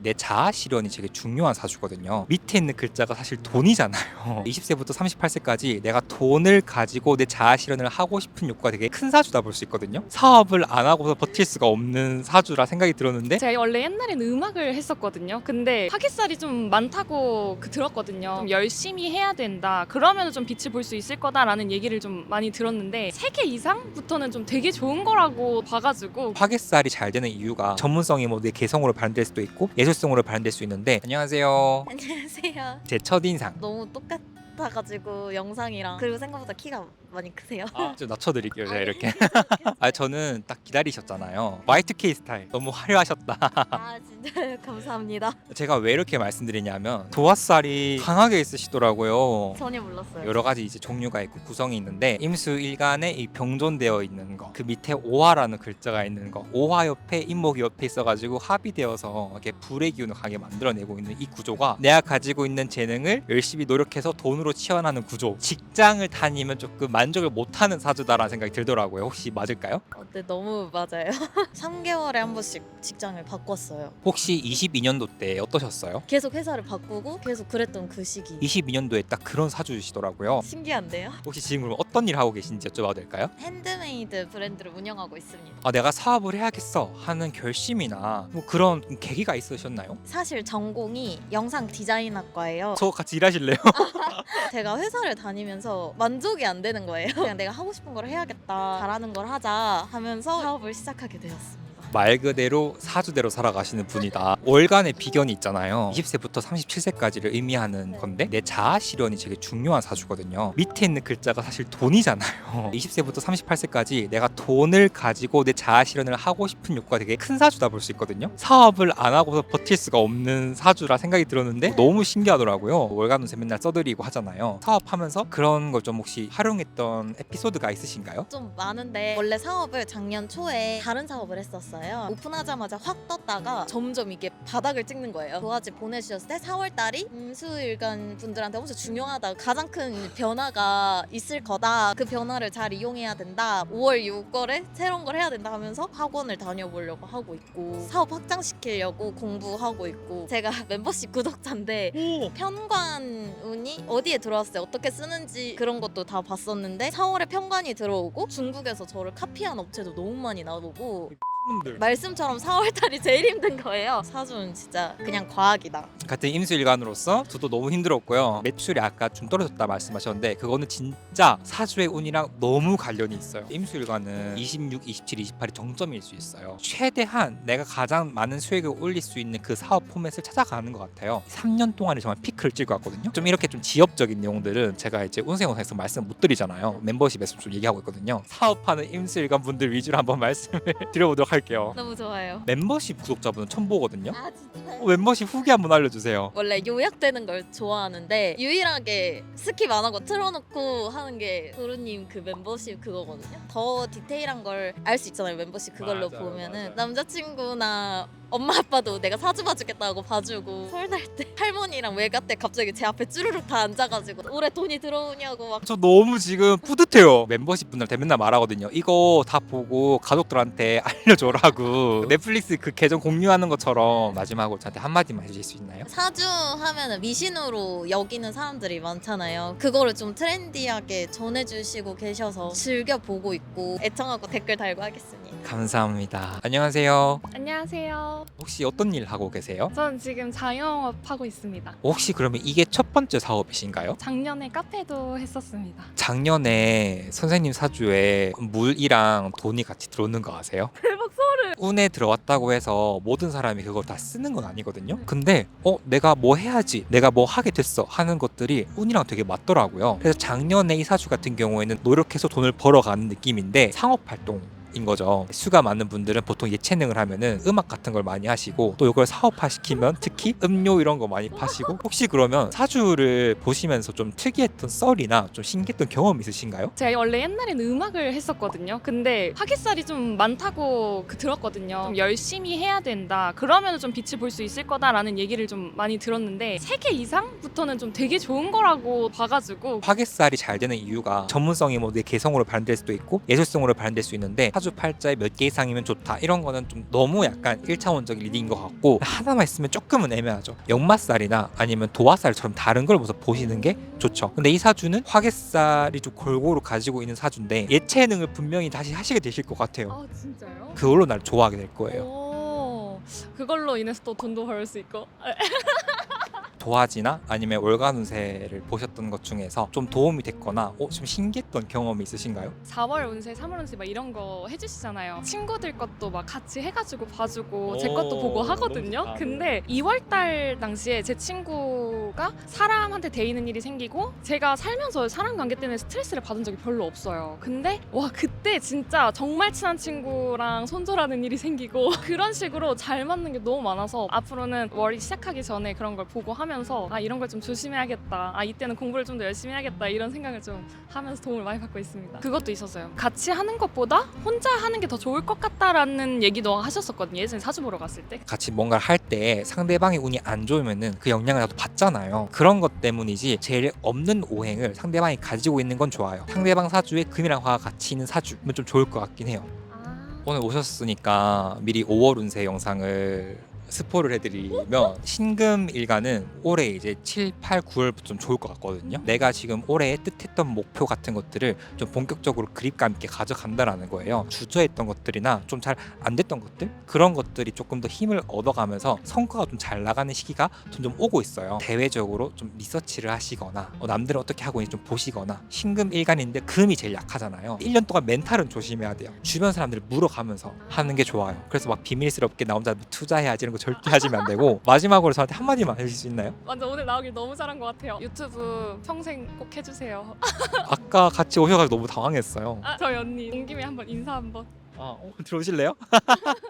내 자아 실현이 되게 중요한 사주거든요. 밑에 있는 글자가 사실 돈이잖아요. 20세부터 38세까지 내가 돈을 가지고 내 자아 실현을 하고 싶은 욕구가 되게 큰 사주다 볼 수 있거든요. 사업을 안 하고서 버틸 수가 없는 사주라 생각이 들었는데 제가 원래 옛날에는 음악을 했었거든요. 근데 하깃살이 좀 많다고 그 들었거든요. 좀 열심히 해야 된다. 그러면 좀 빛을 볼 수 있을 거다라는 얘기를 좀 많이 들었는데 세 개 이상부터는 좀 되게 좋은 거라고 봐가지고 화개살이 잘 되는 이유가 전문성이 뭐 내 개성으로 발현될 수도 있고 예 술성으로 발현될 수 있는데 안녕하세요. 안녕하세요. 제 첫인상 너무 똑같아가지고 영상이랑 그리고 생각보다 키가 많이 크세요. 아, 좀 낮춰드릴게요 제가 이렇게. 아 저는 딱 기다리셨잖아요. Y2K 스타일. 너무 화려하셨다. 아 진짜 감사합니다. 제가 왜 이렇게 말씀드리냐면 도화살이 강하게 있으시더라고요. 전혀 몰랐어요. 여러 가지 이제 종류가 있고 구성이 있는데 임수 일간에 이 병존되어 있는 거 그 밑에 오화라는 글자가 있는 거 오화 옆에 임목이 옆에 있어가지고 합의되어서 이렇게 불의 기운을 강하게 만들어내고 있는 이 구조가 내가 가지고 있는 재능을 열심히 노력해서 돈으로 치환하는 구조. 직장을 다니면 조금 만족을 못하는 사주다라는 생각이 들더라고요 혹시 맞을까요? 어, 네 너무 맞아요. 3개월에 한 번씩 직장을 바꿨어요. 혹시 22년도 때 어떠셨어요? 계속 회사를 바꾸고 계속 그랬던 그 시기. 22년도에 딱 그런 사주시더라고요 신기한데요? 혹시 지금 그럼 어떤 일 하고 계신지 여쭤봐도 될까요? 핸드메이드 브랜드를 운영하고 있습니다. 아 내가 사업을 해야겠어 하는 결심이나 뭐 그런 계기가 있으셨나요? 사실 전공이 영상 디자인학과예요. 저 같이 일하실래요? 제가 회사를 다니면서 만족이 안 되는 거예요. 그냥 내가 하고 싶은 걸 해야겠다. 잘하는 걸 하자 하면서 사업을 시작하게 되었습니다. 말 그대로 사주대로 살아가시는 분이다. 월간의 비견이 있잖아요. 20세부터 37세까지를 의미하는 건데 내 자아 실현이 되게 중요한 사주거든요. 밑에 있는 글자가 사실 돈이잖아요. 20세부터 38세까지 내가 돈을 가지고 내 자아 실현을 하고 싶은 욕구가 되게 큰 사주다 볼 수 있거든요. 사업을 안 하고서 버틸 수가 없는 사주라 생각이 들었는데 너무 신기하더라고요. 월간 운세 맨날 써드리고 하잖아요. 사업하면서 그런 걸 좀 혹시 활용했던 에피소드가 있으신가요? 좀 많은데 원래 사업을 작년 초에 다른 사업을 했었어요. 오픈하자마자 확 떴다가 점점 이게 바닥을 찍는 거예요. 도화지 보내주셨을 때 4월 달이 임수일간 분들한테 엄청 중요하다. 가장 큰 변화가 있을 거다. 그 변화를 잘 이용해야 된다. 5월 6월에 새로운 걸 해야 된다 하면서 학원을 다녀보려고 하고 있고 사업 확장시키려고 공부하고 있고 제가 멤버십 구독자인데 편관 운이 어디에 들어왔어요? 어떻게 쓰는지 그런 것도 다 봤었는데 4월에 편관이 들어오고 중국에서 저를 카피한 업체도 너무 많이 나오고 분들 말씀처럼 4월달이 제일 힘든 거예요. 사주는 진짜 그냥 과학이다. 같은 임수일간으로서 저도 너무 힘들었고요. 매출이 아까 좀 떨어졌다 말씀하셨는데 그거는 진짜 사주의 운이랑 너무 관련이 있어요. 임수일간은 26, 27, 28이 정점일 수 있어요. 최대한 내가 가장 많은 수익을 올릴 수 있는 그 사업 포맷을 찾아가는 것 같아요. 3년 동안에 정말 피크를 찍어 왔거든요. 좀 이렇게 좀 지엽적인 내용들은 제가 이제 운세영상에서 말씀 못 드리잖아요. 멤버십에서 좀 얘기하고 있거든요. 사업하는 임수일간 분들 위주로 한번 말씀을 드려보도록 할게요. 너무 좋아요. 멤버십 구독자분은 처음 보거든요. 아 진짜. 어, 멤버십 후기 한번 알려주세요. 원래 요약되는 걸 좋아하는데 유일하게 스킵 안 하고 틀어놓고 하는 게 도루님 그 멤버십 그거거든요. 더 디테일한 걸 알 수 있잖아요. membership 그걸로 맞아요, 보면은 맞아요. 남자친구나 엄마 아빠도 내가 사주 봐 주겠다고 봐주고 설날 때 할머니랑 외가 때 갑자기 제 앞에 쭈르륵 다 앉아가지고 올해 돈이 들어오냐고 막 저 너무 지금 뿌듯해요. 멤버십 분들한테 맨날 말하거든요. 이거 다 보고 가족들한테 알려줘라고. 넷플릭스 그 계정 공유하는 것처럼 마지막으로 저한테 한마디만 해주실 수 있나요? 사주 하면은 미신으로 여기는 사람들이 많잖아요. 그거를 좀 트렌디하게 전해주시고 계셔서 즐겨 보고 있고 애청하고 댓글 달고 하겠습니다. 감사합니다. 안녕하세요. 안녕하세요. 혹시 어떤 일 하고 계세요? 전 지금 자영업 하고 있습니다. 혹시 그러면 이게 첫 번째 사업이신가요? 작년에 카페도 했었습니다. 작년에 선생님 사주에 물이랑 돈이 같이 들어오는 거 아세요? 대박 소름. 운에 들어왔다고 해서 모든 사람이 그걸 다 쓰는 건 아니거든요. 근데 어 내가 뭐 해야지, 내가 뭐 하게 됐어 하는 것들이 운이랑 되게 맞더라고요. 그래서 작년에 이 사주 같은 경우에는 노력해서 돈을 벌어가는 느낌인데 상업 활동. 인 거죠. 수가 많은 분들은 보통 예체능을 하면은 음악 같은 걸 많이 하시고 또 이걸 사업화 시키면 특히 음료 이런 거 많이 파시고 혹시 그러면 사주를 보시면서 좀 특이했던 썰이나 좀 신기했던 경험 있으신가요? 제가 원래 옛날에는 음악을 했었거든요. 근데 하깃살이 좀 많다고 그 들었거든요. 좀 열심히 해야 된다. 그러면 좀 빛을 볼 수 있을 거다라는 얘기를 좀 많이 들었는데 세 개 이상부터는 좀 되게 좋은 거라고 봐가지고 화개살이 잘 되는 이유가 전문성이 뭐 내 개성으로 발현될 수도 있고 예술성으로 발현될 수 있는데 사주 팔자에 몇 개 이상이면 좋다. 이런 거는 좀 너무 약간 1차원적인 리딩인 것 같고 하나만 있으면 조금은 애매하죠. 역마살이나 아니면 도화살처럼 다른 걸 먼저 보시는 게 좋죠. 근데 이 사주는 화개살이 좀 골고루 가지고 있는 사주인데 예체능을 분명히 다시 하시게 되실 것 같아요. 아 진짜요? 그걸로 날 좋아하게 될 거예요. 오, 그걸로 인해서 또 돈도 벌 수 있고 도화지나 아니면 월간 운세를 보셨던 것 중에서 좀 도움이 됐거나 어, 좀 신기했던 경험이 있으신가요? 4월 운세, 3월 운세 막 이런 거 해주시잖아요. 친구들 것도 막 같이 해가지고 봐주고 제 것도 오, 보고 하거든요. 좋다. 근데 2월 달 당시에 제 친구가 사람한테 대이는 일이 생기고 제가 살면서 사람 관계 때문에 스트레스를 받은 적이 별로 없어요. 근데 와 그때 진짜 정말 친한 친구랑 손절하는 일이 생기고 그런 식으로 잘 맞는 게 너무 많아서 앞으로는 월이 시작하기 전에 그런 걸 보고 하면 서 아 이런 걸 좀 조심해야겠다. 아 이때는 공부를 좀 더 열심히 해야겠다 이런 생각을 좀 하면서 도움을 많이 받고 있습니다. 그것도 있었어요. 같이 하는 것보다 혼자 하는 게 더 좋을 것 같다라는 얘기도 하셨었거든요. 예전에 사주 보러 갔을 때. 같이 뭔가를 할 때 상대방의 운이 안 좋으면은 그 영향을 나도 받잖아요. 그런 것 때문이지 제일 없는 오행을 상대방이 가지고 있는 건 좋아요. 상대방 사주에 금이랑 화가 같이 있는 사주면 좀 좋을 것 같긴 해요. 오늘 오셨으니까 미리 5월 운세 영상을 스포를 해드리면 신금 일가는 올해 이제 7, 8, 9월부터 좀 좋을 것 같거든요. 내가 지금 올해 뜻했던 목표 같은 것들을 좀 본격적으로 그립감 있게 가져간다라는 거예요. 주저했던 것들이나 좀 잘 안 됐던 것들 그런 것들이 조금 더 힘을 얻어가면서 성과가 좀 잘 나가는 시기가 점점 오고 있어요. 대외적으로 좀 리서치를 하시거나 어, 남들은 어떻게 하고 있는지 좀 보시거나 신금 일간인데 금이 제일 약하잖아요. 1년 동안 멘탈은 조심해야 돼요. 주변 사람들을 물어가면서 하는 게 좋아요. 그래서 막 비밀스럽게 나 혼자 투자해야지 이런 거 절대 하시면 안 되고 마지막으로 저한테 한마디만 해주실 수 있나요? 완전 오늘 나오길 너무 잘한 것 같아요. 유튜브 평생 꼭 해주세요. 아까 같이 오셔가지고 너무 당황했어요. 아, 저희 언니 온 김에 한번 인사 한번. 아, 어, 들어오실래요?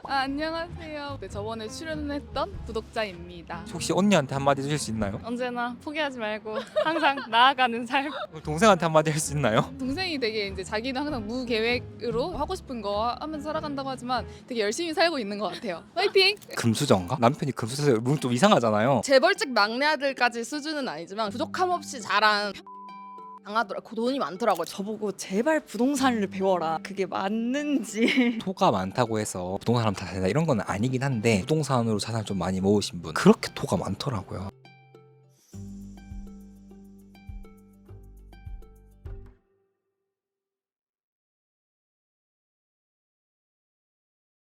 아, 안녕하세요. 네, 저번에 출연했던 구독자입니다. 혹시 언니한테 한마디 해주실 수 있나요? 언제나 포기하지 말고 항상 나아가는 삶. 동생한테 한마디 할 수 있나요? 동생이 되게 이제 자기는 항상 무계획으로 하고 싶은 거 하면서 살아간다고 하지만 되게 열심히 살고 있는 것 같아요. 화이팅! 금수저인가? 남편이 금수저 문좀 이상하잖아요. 재벌집 막내 아들까지 수준은 아니지만 부족함 없이 자란 강하더라. 고 돈이 많더라고요. 저보고 제발 부동산을 배워라. 그게 맞는지. 토가 많다고 해서 부동산 하면 다 된다 이런 건 아니긴 한데 부동산으로 자산을 좀 많이 모으신 분 그렇게 토가 많더라고요.